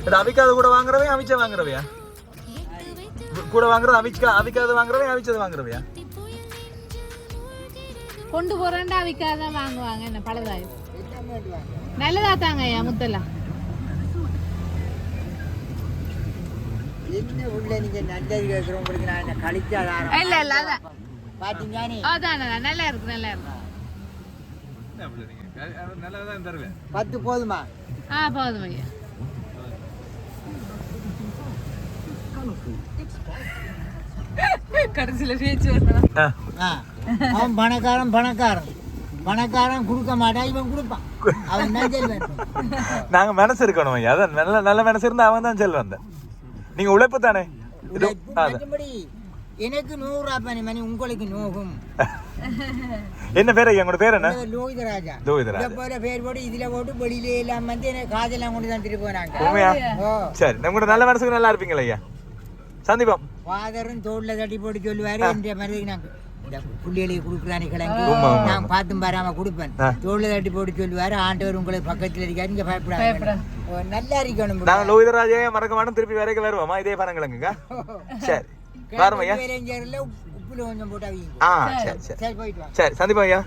இது அவிக்காத கூட வாங்குறவே அவிச்ச வாங்குறவையா? கூட வாங்குறது அவிச்சா அவிக்காத வாங்குறவே அவிச்சது வாங்குறவையா? கொண்டு போறேன்டா விற்காதான் வாங்குவாங்க என்ன பழுதாய். நல்லதா தாங்க ஐயா முத்தெல்லாம். என்ன உள்ள நீங்க நல்லது கேட்குறோம் உங்களுக்கு நான் என்ன கழிச்சாதாரம் இல்ல இல்ல அதான் அதான். நல்லா இருக்கு நல்லா இருக்கு. பத்து போதுமா? ஆ போதும் ஐயா. கடைசியில பேச்சு. அவன் பணக்காரன் பணக்காரன். பணக்காரன் கொடுக்க மாட்டான் இவன் கொடுப்பான். அவன் தான் செல்வன். நாங்க மனசு இருக்கணும் ஐயா. அதான் நல்ல நல்ல மனசு இருந்தா அவன் தான் செல்வன். நீங்க உழைப்பு தானே? எனக்கு நூறு பனி மணி உங்களுக்கு நோகும். என்ன பேர் ஐயா? உங்களோட பேர் என்ன? லோகிதராஜா. லோகிதராஜா. போல பேர் போட்டு இதுல போட்டு வெளியில எல்லாம் வந்து எனக்கு காதெல்லாம் கொண்டு தான் திருப்பி போனாங்க உண்மையா சரி நம்ம கூட நல்ல மனசுக்கு நல்லா இருப்பீங்களா ஐயா. சந்திப்போம். ஃபாதரும் தோல்ல தட்டி போட்டு சொல்லுவாரு என்ற மாதிரி நாங்க இந்த புள்ளிகளுக்கு கொடுக்குறானே கிழங்கு. நான் பார்த்தும் பாராம கொடுப்பேன். தோல்ல தட்டி போட்டு சொல்லுவாரு ஆண்டவர் உங்களுக்கு பக்கத்துல இருக்காரு பயப்படாத. நல்லா இருக்கணும் நாங்க லோகிதராஜே மறக்க மாட்டோம் திருப்பி வரைக்கும் வருவோமா? இதே பணங்கிழங்குங்க சரி. சேரல உப்புல கொஞ்சம் போட்டு சரி சரி சரி போயிட்டு வாங்க சரி சந்திப்போம் ஐயா